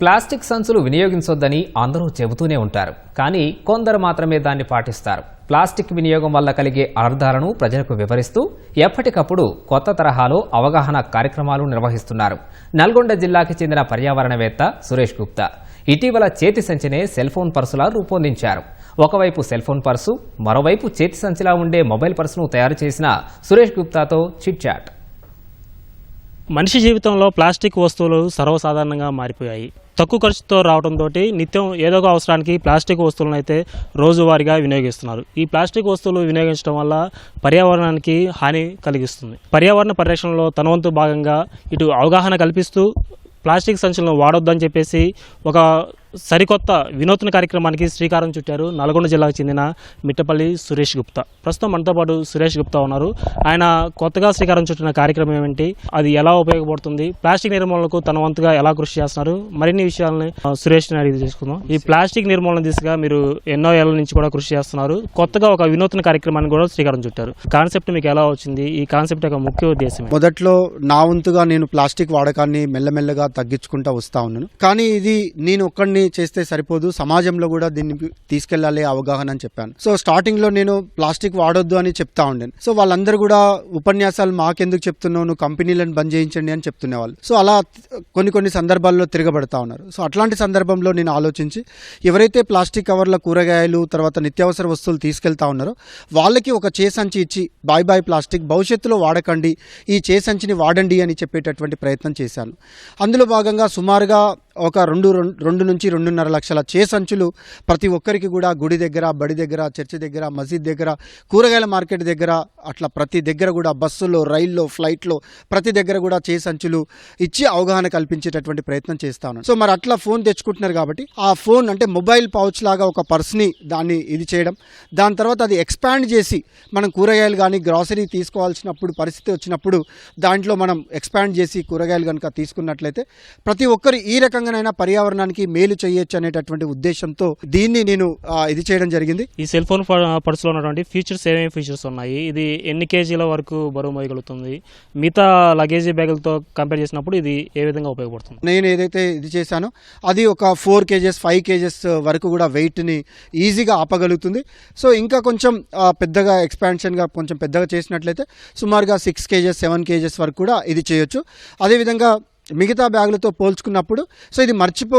Plastic సంచులు వినియోగించొద్దని అందరూ చెబుతూనే ఉంటారు. కానీ కొందరు మాత్రమే దాన్ని పాటిస్తారు. ప్లాస్టిక్ వినియోగం వల్ల కలిగే అనర్థాలను ప్రజలకు వివరిస్తూ ఎప్పటికప్పుడు కొత్త తరహాలో అవగాహన కార్యక్రమాలు నిర్వహిస్తున్నారు. నల్గొండ జిల్లాకి చెందిన పర్యావరణవేత్త సురేష్ గుప్తా ఇటీవల చేతి సంచినే సెల్ ఫోన్ పర్సులా రూపొందించారు. ఒకవైపు సెల్ ఫోన్ పర్సు మరోవైపు చేతి సంచిలా ఉండే మొబైల్ పర్సును తయారు చేసిన సురేష్ గుప్తాతో చిట్ చాట్. మనిషి జీవితంలో ప్లాస్టిక్ వస్తువులు సర్వసాధారణంగా మారిపోయాయి. తక్కువ ఖర్చుతో రావడంతో నిత్యం ఏదో ఒక అవసరానికి ప్లాస్టిక్ వస్తువులను అయితే రోజువారీగా వినియోగిస్తున్నారు. ఈ ప్లాస్టిక్ వస్తువులు వినియోగించడం వల్ల పర్యావరణానికి హాని కలిగిస్తుంది. పర్యావరణ పరిరక్షణలో తనవంతు భాగంగా ఇటు అవగాహన కల్పిస్తూ ప్లాస్టిక్ సంచులను వాడొద్దని చెప్పేసి ఒక సరికొత్త వినూత్న కార్యక్రమానికి శ్రీకారం చుట్టారు నల్గొండ జిల్లాకు చెందిన మిట్టపల్లి సురేష్ గుప్తా. ప్రస్తుతం మనతో పాటు సురేష్ గుప్తా ఉన్నారు. ఆయన కొత్తగా శ్రీకారం చుట్టిన కార్యక్రమం ఏమిటి? అది ఎలా ఉపయోగపడుతుంది? ప్లాస్టిక్ నిర్మూలనకు తన వంతుగా ఎలా కృషి చేస్తున్నారు? మరిన్ని విషయాలని సురేష్ని అడిగి తీసుకుందాం ఈ ప్లాస్టిక్ నిర్మూలన దిశగా మీరు ఎన్నో ఏళ్ళ నుంచి కూడా కృషి చేస్తున్నారు. కొత్తగా ఒక వినూత్న కార్యక్రమాన్ని కూడా శ్రీకారం చుట్టారు. కాన్సెప్ట్ మీకు ఎలా వచ్చింది? ఈ కాన్సెప్ట్ యొక్క ముఖ్య ఉద్దేశం మొదట్లో నా వంతుగా నేను ప్లాస్టిక్ వాడకాన్ని మెల్లమెల్లగా తగ్గించుకుంటా వస్తా ఉన్నాను. కానీ ఇది నేను ఒక్కడిని చేస్తే సరిపోదు. సమాజంలో కూడా దీన్ని తీసుకెళ్ళాలి అవగాహన అని చెప్పాను. సో స్టార్టింగ్లో నేను ప్లాస్టిక్ వాడొద్దు అని చెప్తా ఉండాను. సో వాళ్ళందరూ కూడా ఉపన్యాసాలు మాకెందుకు చెప్తున్నావు? నువ్వు కంపెనీలను బంద్ చేయించండి అని చెప్తునేవాళ్ళు. సో అలా కొన్ని కొన్ని సందర్భాల్లో తిరగబడతా ఉన్నారు. సో అట్లాంటి సందర్భంలో నేను ఆలోచించి ఎవరైతే ప్లాస్టిక్ కవర్ల కూరగాయలు తర్వాత నిత్యావసర వస్తువులు తీసుకెళ్తా ఉన్నారో వాళ్ళకి ఒక చేసంచి ఇచ్చి బాయ్ బాయ్ ప్లాస్టిక్ భవిష్యత్తులో వాడకండి. ఈ చేసంచిని వాడండి అని చెప్పేటటువంటి ప్రయత్నం చేశాను. అందులో భాగంగా సుమారుగా ఒక రెండు రెండు- రెండు నుంచి రెండున్నర లక్షల చేసంచులు ప్రతి ఒక్కరికి కూడా గుడి దగ్గర బడి దగ్గర చర్చి దగ్గర మసీద్ దగ్గర కూరగాయల మార్కెట్ దగ్గర అట్లా ప్రతి దగ్గర కూడా బస్సులో రైల్లో ఫ్లైట్లో ప్రతి దగ్గర కూడా చేసంచులు ఇచ్చి అవగాహన కల్పించేటటువంటి ప్రయత్నం చేస్తాను సో మరి అట్లా ఫోన్ తెచ్చుకుంటున్నారు కాబట్టి ఆ ఫోన్ అంటే మొబైల్ పౌచ్ లాగా ఒక పర్స్ని దాన్ని ఇది చేయడం దాని తర్వాత అది ఎక్స్పాండ్ చేసి మనం కూరగాయలు కానీ గ్రాసరీ తీసుకోవాల్సినప్పుడు పరిస్థితి వచ్చినప్పుడు దాంట్లో మనం ఎక్స్పాండ్ చేసి కూరగాయలు కనుక తీసుకున్నట్లయితే ప్రతి ఒక్కరు ఈ రకంగానైనా పర్యావరణానికి మేలు చేయొచ్చు అనేటటువంటి ఉద్దేశంతో దీన్ని నేను ఇది చేయడం జరిగింది. ఈ సెల్ ఫోన్ పర్సులో ఉన్నటువంటి ఫీచర్స్ ఏమేమి ఫీచర్స్ ఉన్నాయి? ఇది ఎన్ని కేజీల వరకు బరువు మోయగలుగుతుంది? మిగతా లగేజీ బ్యాగులతో కంపేర్ చేసినప్పుడు ఇది ఏ విధంగా ఉపయోగపడుతుంది? నేను ఏదైతే ఇది చేశానో అది ఒక ఫోర్ కేజెస్ ఫైవ్ కేజెస్ వరకు కూడా వెయిట్ని ఈజీగా ఆపగలుగుతుంది. సో ఇంకా కొంచెం పెద్దగా ఎక్స్పాన్షన్గా కొంచెం పెద్దగా చేసినట్లయితే సుమారుగా సిక్స్ కేజెస్ సెవెన్ కేజెస్ వరకు కూడా ఇది చేయొచ్చు. అదేవిధంగా మిగతా బ్యాగులతో పోల్చుకున్నప్పుడు సో ఇది మర్చిపో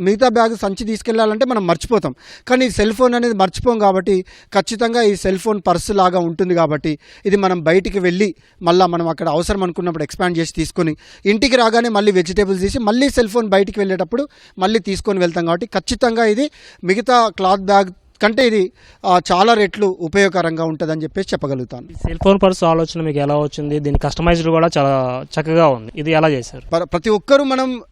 మిగతా బ్యాగ్ సంచి తీసుకెళ్ళాలంటే మనం మర్చిపోతాం. కానీ సెల్ ఫోన్ అనేది మర్చిపోం కాబట్టి ఖచ్చితంగా ఈ సెల్ ఫోన్ పర్సు లాగా ఉంటుంది కాబట్టి ఇది మనం బయటికి వెళ్ళి మళ్ళీ మనం అక్కడ అవసరం అనుకున్నప్పుడు ఎక్స్పాండ్ చేసి తీసుకొని ఇంటికి రాగానే మళ్ళీ వెజిటేబుల్స్ తీసి మళ్ళీ సెల్ ఫోన్ బయటికి వెళ్ళేటప్పుడు మళ్ళీ తీసుకొని వెళ్తాం కాబట్టి ఖచ్చితంగా ఇది మిగతా క్లాత్ బ్యాగ్ కంటే ఇది చాలా రెట్లు ఉపయోగకరంగా ఉంటుందని చెప్పేసి చెప్పగలుగుతాను. సెల్ ఫోన్ పర్సు ఆలోచన మీకు ఎలా వచ్చింది? దీని కస్టమైజ్డ్ కూడా చాలా చక్కగా ఉంది. ఇది ఎలా చేశారు? ప్ర- ప్రతి ఒక్కరూ మనం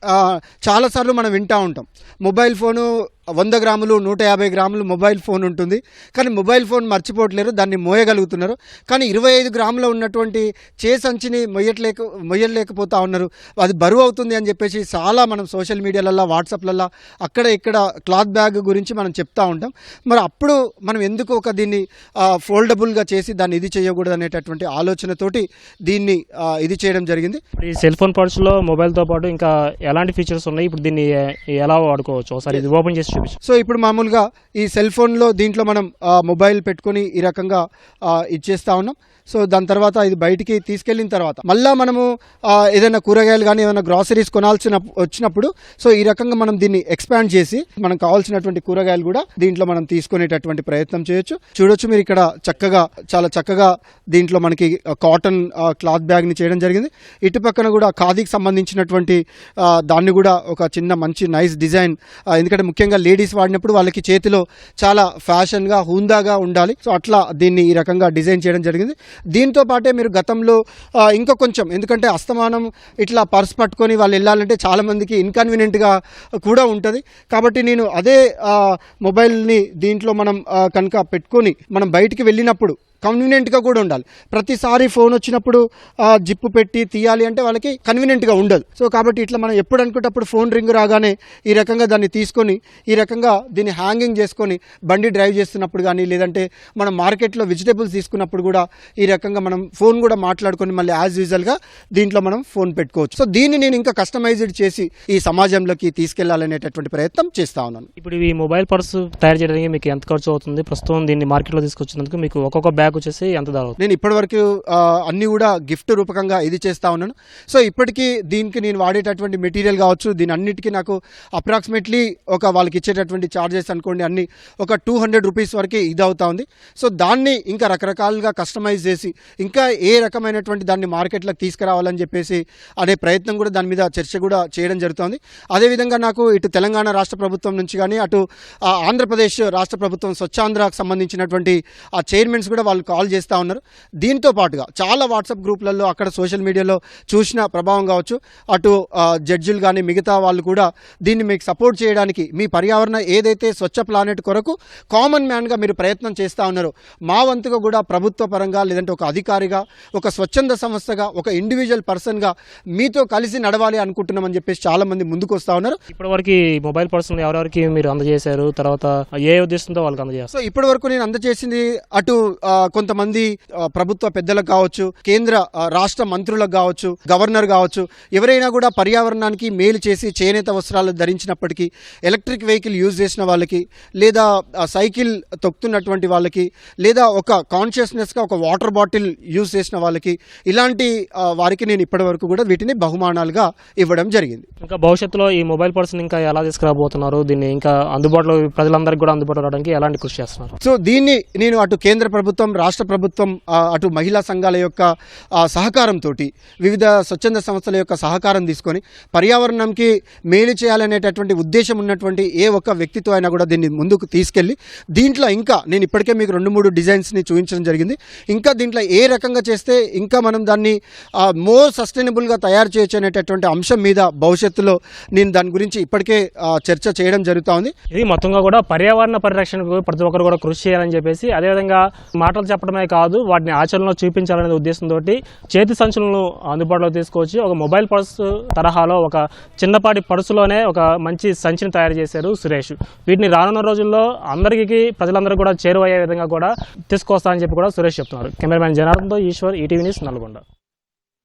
చాలాసార్లు మనం వింటూ ఉంటాం. మొబైల్ ఫోను వంద గ్రాములు నూట యాభై గ్రాములు మొబైల్ ఫోన్ ఉంటుంది. కానీ మొబైల్ ఫోన్ మర్చిపోవట్లేరు దాన్ని మోయగలుగుతున్నారు. కానీ ఇరవై ఐదు గ్రాముల ఉన్నటువంటి చేసంచిని మొయ్యట్లేక మొయ్యలేకపోతా ఉన్నారు. అది బరువు అవుతుంది అని చెప్పేసి చాలా మనం సోషల్ మీడియాలల్లో వాట్సాప్లలో అక్కడ ఇక్కడ క్లాత్ బ్యాగ్ గురించి మనం చెప్తా ఉంటాం. మరి అప్పుడు మనం ఎందుకు ఒక దీన్ని ఫోల్డబుల్గా చేసి దాన్ని ఇది చేయకూడదు అనేటటువంటి ఆలోచనతోటి దీన్ని ఇది చేయడం జరిగింది. ఈ సెల్ ఫోన్ పర్సులో మొబైల్తో పాటు ఇంకా ఎలాంటి ఫీచర్స్ ఉన్నాయి? ఇప్పుడు దీన్ని ఎలా వాడుకోవచ్చు? ఒకసారి ఇది ఓపెన్ చేసి చూపించు సో ఇప్పుడు మామూలుగా ఈ సెల్ ఫోన్లో దీంట్లో మనం మొబైల్ పెట్టుకొని ఈ రకంగా ఆ, ఇచ్చేస్తా ఉన్నాం. సో దాని తర్వాత ఇది బయటికి తీసుకెళ్ళిన తర్వాత మళ్ళీ మనము ఏదైనా కూరగాయలు కానీ ఏదైనా గ్రాసరీస్ కొనాల్సిన వచ్చినప్పుడు సో ఈ రకంగా మనం దీన్ని ఎక్స్పాండ్ చేసి మనకు కావాల్సినటువంటి కూరగాయలు కూడా దీంట్లో మనం తీసుకునేటటువంటి ప్రయత్నం చేయొచ్చు. చూడొచ్చు మీరు ఇక్కడ చక్కగా చాలా చక్కగా దీంట్లో మనకి కాటన్ క్లాత్ బ్యాగ్ని చేయడం జరిగింది. ఇటు పక్కన కూడా ఖాదీకి సంబంధించినటువంటి దాన్ని కూడా ఒక చిన్న మంచి నైస్ డిజైన్ ఎందుకంటే ముఖ్యంగా లేడీస్ వాడినప్పుడు వాళ్ళకి చేతిలో చాలా ఫ్యాషన్గా హుందాగా ఉండాలి. సో అట్లా దీన్ని ఈ రకంగా డిజైన్ చేయడం జరిగింది. దీంతో పాటే మీరు గతంలో ఇంకా కొంచెం ఎందుకంటే అస్తమానం ఇట్లా పర్స్ పట్టుకొని వాళ్ళు వెళ్ళాలంటే చాలామందికి ఇన్కన్వీనియంట్గా కూడా ఉంటుంది. కాబట్టి నేను అదే మొబైల్ని దీంట్లో మనం కనుక పెట్టుకొని మనం బయటికి వెళ్ళినప్పుడు కన్వీనియంట్గా కూడా ఉండాలి. ప్రతిసారి ఫోన్ వచ్చినప్పుడు జిప్పు పెట్టి తీయాలి అంటే వాళ్ళకి కన్వీనియంట్గా ఉండదు. సో కాబట్టి ఇట్లా మనం ఎప్పుడు అనుకుంటప్పుడు ఫోన్ రింగ్ రాగానే ఈ రకంగా దాన్ని తీసుకొని ఈ రకంగా దీన్ని హ్యాంగింగ్ చేసుకొని బండి డ్రైవ్ చేస్తున్నప్పుడు కానీ లేదంటే మనం మార్కెట్లో వెజిటేబుల్స్ తీసుకున్నప్పుడు కూడా ఈ రకంగా మనం ఫోన్ కూడా మాట్లాడుకొని మళ్ళీ యాజ్ యూజువల్గా దీంట్లో మనం ఫోన్ పెట్టుకోవచ్చు. సో దీన్ని నేను ఇంకా కస్టమైజ్డ్ చేసి ఈ సమాజంలోకి తీసుకెళ్ళాలనేటటువంటి ప్రయత్నం చేస్తా ఉన్నాను. ఇప్పుడు ఈ మొబైల్ పర్స్ తయారు చేయడానికి మీకు ఎంత ఖర్చు అవుతుంది? ప్రస్తుతం దీన్ని మార్కెట్లో తీసుకొచ్చినందుకు మీకు ఒక్కొక్క బ్యాగ్ వచ్చేసి ఎంత ధర నేను ఇప్పటివరకు అన్నీ అన్ని కూడా గిఫ్ట్ రూపకంగా ఇది చేస్తా ఉన్నాను. సో ఇప్పటికీ దీనికి నేను వాడేటటువంటి మెటీరియల్ కావచ్చు దీని అన్నిటికీ నాకు అప్రాక్సిమేట్లీ ఒక వాళ్ళకి ఇచ్చేటటువంటి ఛార్జెస్ అనుకోండి అన్ని ఒక టూ హండ్రెడ్ రూపీస్ వరకు ఇది అవుతా ఉంది. సో దాన్ని ఇంకా రకరకాలుగా కస్టమైజ్ చేసి ఇంకా ఏ రకమైనటువంటి దాన్ని మార్కెట్లోకి తీసుకురావాలని చెప్పేసి అనే ప్రయత్నం కూడా దాని మీద చర్చ కూడా చేయడం జరుగుతోంది. అదేవిధంగా నాకు ఇటు తెలంగాణ రాష్ట్ర ప్రభుత్వం నుంచి కానీ అటు ఆంధ్రప్రదేశ్ రాష్ట్ర ప్రభుత్వం స్వచ్ఛాంధ్రకు సంబంధించినటువంటి ఆ చైర్మన్స్ కూడా వాళ్ళు కాల్ చేస్తూ ఉన్నారు. దీంతో పాటుగా చాలా వాట్సాప్ గ్రూపులలో అక్కడ సోషల్ మీడియాలో చూసిన ప్రభావం కావచ్చు అటు జడ్జిలు కానీ మిగతా వాళ్ళు కూడా దీన్ని మీకు సపోర్ట్ చేయడానికి మీ పర్యావరణ ఏదైతే స్వచ్ఛ ప్లానెట్ కొరకు కామన్ మ్యాన్గా మీరు ప్రయత్నం చేస్తూ ఉన్నారో మా వంతుగా కూడా ప్రభుత్వ పరంగా లేదంటే ఒక అధికారిగా ఒక స్వచ్ఛంద సంస్థగా ఒక ఇండివిజువల్ పర్సన్గా మీతో కలిసి నడవాలి అనుకుంటున్నామని చెప్పేసి చాలా మంది ముందుకు వస్తూ ఉన్నారు. ఇప్పటివరకు మొబైల్ పర్సన్ ఎవరెవరికి మీరు అందజేశారు తర్వాత ఏ ఉద్దేశంతో వాళ్ళకి అందజేస్తారు? సో ఇప్పటి వరకు నేను అందజేసింది అటు కొంతమంది ప్రభుత్వ పెద్దలకు కావచ్చు కేంద్ర రాష్ట్ర మంత్రులకు కావచ్చు గవర్నర్ కావచ్చు ఎవరైనా కూడా పర్యావరణానికి మేలు చేసి చేనేత వస్త్రాలు ధరించినప్పటికీ ఎలక్ట్రిక్ వెహికల్ యూజ్ చేసిన వాళ్ళకి లేదా సైకిల్ తొక్కుతున్నటువంటి వాళ్ళకి లేదా ఒక కాన్షియస్నెస్గా ఒక వాటర్ బాటిల్ యూజ్ చేసిన వాళ్ళకి ఇలాంటి వారికి నేను ఇప్పటి వరకు కూడా వీటిని బహుమానాలుగా ఇవ్వడం జరిగింది. ఇంకా భవిష్యత్తులో ఈ మొబైల్ పర్సన్ ఇంకా ఎలా తీసుకురాబోతున్నారు? దీన్ని ఇంకా అందుబాటులో ప్రజలందరికీ కూడా అందుబాటులో రావడానికి ఎలాంటి కృషి చేస్తున్నారు? సో దీన్ని నేను అటు కేంద్ర ప్రభుత్వం రాష్ట్ర ప్రభుత్వం అటు మహిళా సంఘాల యొక్క సహకారంతో వివిధ స్వచ్ఛంద సంస్థల యొక్క సహకారం తీసుకొని పర్యావరణంకి మేలు చేయాలనేటటువంటి ఉద్దేశం ఉన్నటువంటి ఏ ఒక్క వ్యక్తితో అయినా కూడా దీన్ని ముందుకు తీసుకెళ్ళి దీంట్లో ఇంకా నేను ఇప్పటికే మీకు రెండు మూడు డిజైన్స్ని చూపించడం జరిగింది ఇంకా దీంట్లో ఏ రకంగా చేస్తే ఇంకా మనం దాన్ని మోర్ సస్టైనబుల్గా తయారు చేయొచ్చు అనేటటువంటి అంశం మీద భవిష్యత్తులో నేను దాని గురించి ఇప్పటికే చర్చ చేయడం జరుగుతూ ఉంది. ఇది మొత్తంగా కూడా పర్యావరణ పరిరక్షణకు ప్రతి ఒక్కరు కూడా కృషి చేయాలని చెప్పేసి అదేవిధంగా మాటల చెప్పడమే కాదు వాటిని ఆచరణలో చూపించాలనే ఉద్దేశంతో చేతి సంచులను అందుబాటులో తీసుకొచ్చి ఒక మొబైల్ పర్సు తరహాలో ఒక చిన్నపాటి పర్సులోనే ఒక మంచి సంచిని తయారు చేశారు సురేష్. వీటిని రానున్న రోజుల్లో అందరికీ ప్రజలందరూ కూడా చేరువయ్యే విధంగా కూడా తీసుకొస్తా అని చెప్పి కూడా సురేష్ చెప్తున్నారు. కెమెరామ్యాన్ జనార్దన్తో ఈశ్వర్ ఈటీవీ న్యూస్ నల్గొండ.